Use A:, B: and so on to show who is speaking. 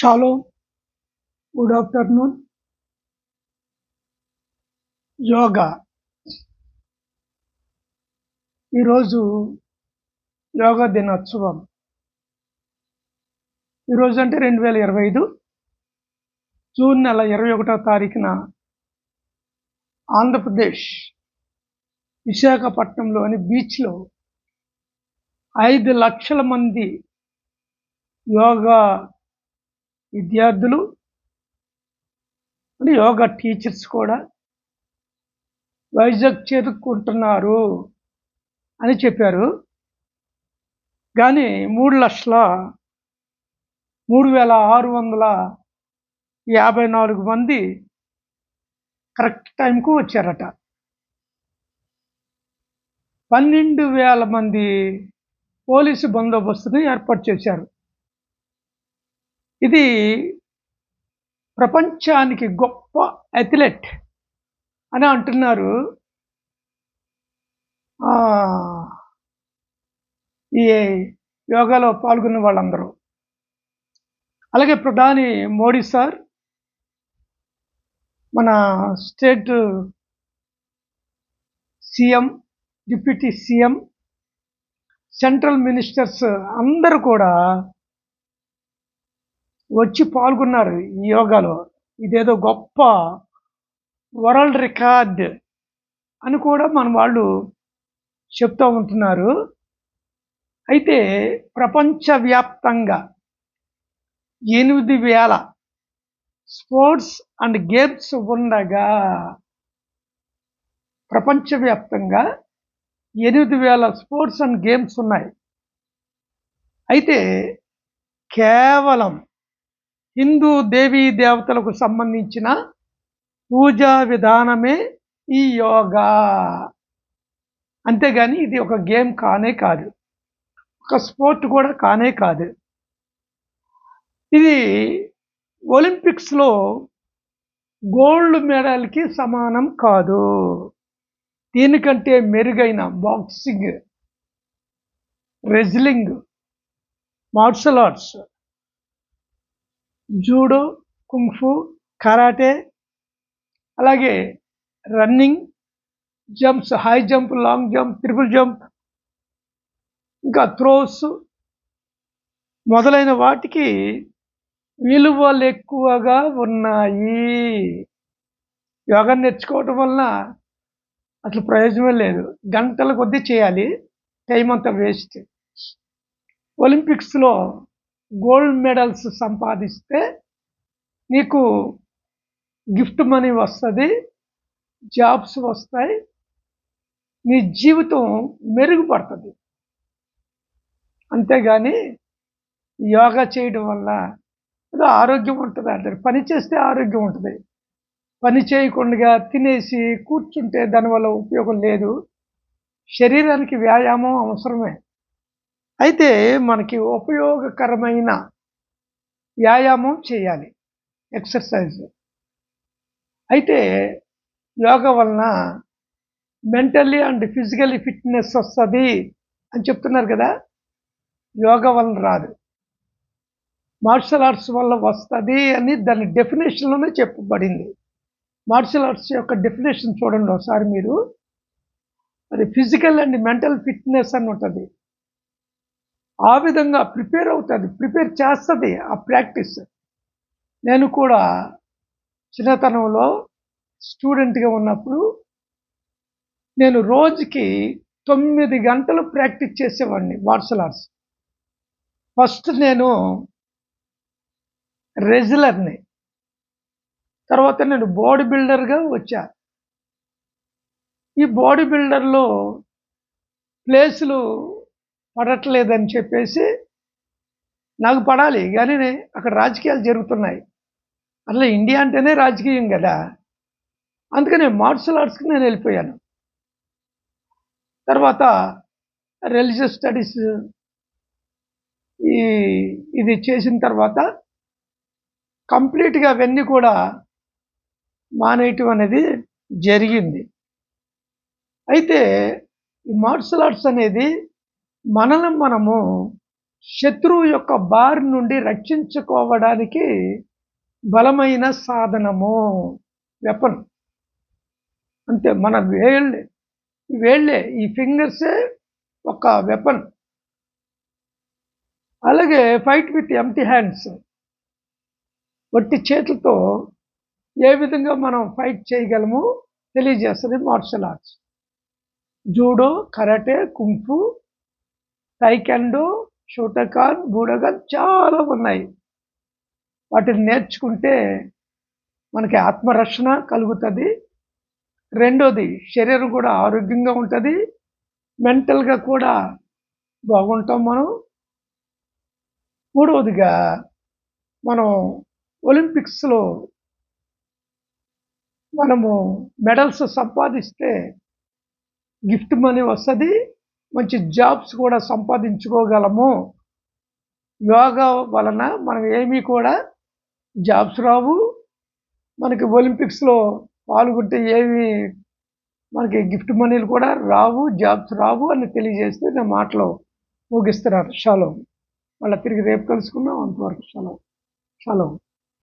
A: Shalom. Good afternoon yoga ఈరోజు యోగా దినోత్సవం. ఈరోజు అంటే రెండు వేల ఇరవై ఐదు. జూన్ నెల ఇరవై ఒకటో తారీఖున ఆంధ్రప్రదేశ్ విశాఖపట్నంలోని బీచ్లో ఐదు లక్షల మంది యోగా విద్యార్థులు యోగా టీచర్స్ కూడా వైజాగ్ చేరుకుంటున్నారు అని చెప్పారు. కానీ మూడు లక్షల మూడు వేల ఆరు వందల యాభై నాలుగు మంది కరెక్ట్ టైంకు వచ్చారట. పన్నెండు వేల మంది పోలీసు బందోబస్తుని ఏర్పాటు చేశారు. ఇది ప్రపంచానికి గొప్ప అథ్లెట్ అని అంటున్నారు. ఈ యోగాలో పాల్గొన్న వాళ్ళందరూ. అలాగే ప్రధాని మోడీ సార్ మన state CM deputy CM central ministers అందరూ కూడా వచ్చి పాల్గొన్నారు ఈ యోగాలో. ఇదేదో గొప్ప వరల్డ్ రికార్డ్ అని కూడా మన వాళ్ళు చెప్తూ ఉంటున్నారు. అయితే ప్రపంచవ్యాప్తంగా ఎనిమిది వేల స్పోర్ట్స్ అండ్ గేమ్స్ ఉండగా ప్రపంచవ్యాప్తంగా ఎనిమిది వేల స్పోర్ట్స్ అండ్ గేమ్స్ ఉన్నాయి. అయితే కేవలం హిందూ దేవీ దేవతలకు సంబంధించిన పూజా విధానమే ఈ యోగా. అంతేగాని ఇది ఒక గేమ్ కానే కాదు. ఒక స్పోర్ట్ కూడా కానే కాదు. ఇది ఒలింపిక్స్లో గోల్డ్ మెడల్కి సమానం కాదు. దీనికంటే మెరుగైన boxing wrestling martial arts judo kung fu karate అలాగే running jumps high jump long jump triple jump ఇంకా త్రోస్ మొదలైన వాటికి విలువలు ఎక్కువగా ఉన్నాయి. యోగా నేర్చుకోవటం వలన అసలు ప్రయోజనం లేదు. గంటల కొద్దీ చేయాలి. టైం అంతా వేస్ట్. ఒలింపిక్స్లో గోల్డ్ మెడల్స్ సంపాదిస్తే నీకు గిఫ్ట్ మనీ వస్తుంది జాబ్స్ వస్తాయి నీ జీవితం మెరుగుపడుతుంది. అంతేగాని యోగా చేయడం వల్ల ఏదో ఆరోగ్యం ఉంటుంది అంటారు. పని చేస్తే ఆరోగ్యం ఉంటుంది. పని చేయకుండా తినేసి కూర్చుంటే దానివల్ల ఉపయోగం లేదు. శరీరానికి వ్యాయామం అవసరమే. అయితే మనకి ఉపయోగకరమైన వ్యాయామం చేయాలి. ఎక్సర్సైజ్. అయితే యోగా వలన మెంటల్లీ అండ్ ఫిజికల్లీ ఫిట్నెస్ వస్తుంది అని చెప్తున్నారు కదా. యోగా వలన రాదు. మార్షల్ ఆర్ట్స్ వల్ల వస్తుంది అని దాని డెఫినేషన్లోనే చెప్పబడింది. మార్షల్ ఆర్ట్స్ యొక్క డెఫినేషన్ చూడండి ఒకసారి మీరు. అది ఫిజికల్ అండ్ మెంటల్ ఫిట్నెస్ అని ఉంటుంది. ఆ విధంగా ప్రిపేర్ అవుతుంది ప్రిపేర్ చేస్తుంది ఆ ప్రాక్టీస్. నేను కూడా చిన్నతనంలో స్టూడెంట్గా ఉన్నప్పుడు నేను రోజుకి తొమ్మిది గంటలు ప్రాక్టీస్ చేసేవాడిని మార్షల్ ఆర్ట్స్ ఫస్ట్ నేను రెజులర్ని తర్వాత నేను బాడీ బిల్డర్గా వచ్చా. ఈ బాడీ బిల్డర్లో ప్లేసులు పడట్లేదని చెప్పేసి నాకు పడాలి. కానీ అక్కడ రాజకీయాలు జరుగుతున్నాయి. అట్లా ఇండియా అంటేనే రాజకీయం కదా. అందుకని మార్షల్ ఆర్ట్స్కి నేను వెళ్ళిపోయాను. తర్వాత రిలీజియస్ స్టడీస్ ఈ ఇది చేసిన తర్వాత కంప్లీట్గా అవన్నీ కూడా మానేయటం అనేది జరిగింది. అయితే ఈ మార్షల్ ఆర్ట్స్ అనేది మనల్ని మనము శత్రువు యొక్క బారి నుండి రక్షించుకోవడానికి బలమైన సాధనము వెపన్. అంతే మన వేళ్ళే వేళ్ళే ఈ ఫింగర్సే ఒక వెపన్. అలాగే ఫైట్ విత్ ఎంటీ హ్యాండ్స్. వట్టి చేతులతో ఏ విధంగా మనం ఫైట్ చేయగలము తెలియజేస్తుంది martial arts. Judo karate kung fu taekwondo Shotokan బూడగాన్ చాలా ఉన్నాయి. వాటిని నేర్చుకుంటే మనకి ఆత్మరక్షణ కలుగుతుంది. రెండోది శరీరం కూడా ఆరోగ్యంగా ఉంటుంది. మెంటల్గా కూడా బాగుంటాం మనం. మూడవదిగా మనం ఒలింపిక్స్లో మనము మెడల్స్ సంపాదిస్తే గిఫ్ట్ మనీ వస్తుంది. మంచి జాబ్స్ కూడా సంపాదించుకోగలము. యోగా వలన మనం ఏమీ కూడా జాబ్స్ రావు. మనకి ఒలింపిక్స్లో పాల్గొంటే ఏమి మనకి గిఫ్ట్ మనీలు కూడా రావు జాబ్స్ రావు అని తెలియజేస్తే నా మాటలో ముగిస్తున్నారు షలో. మళ్ళీ తిరిగి రేపు కలుసుకున్నాం అంతవరకు షలో. షలో.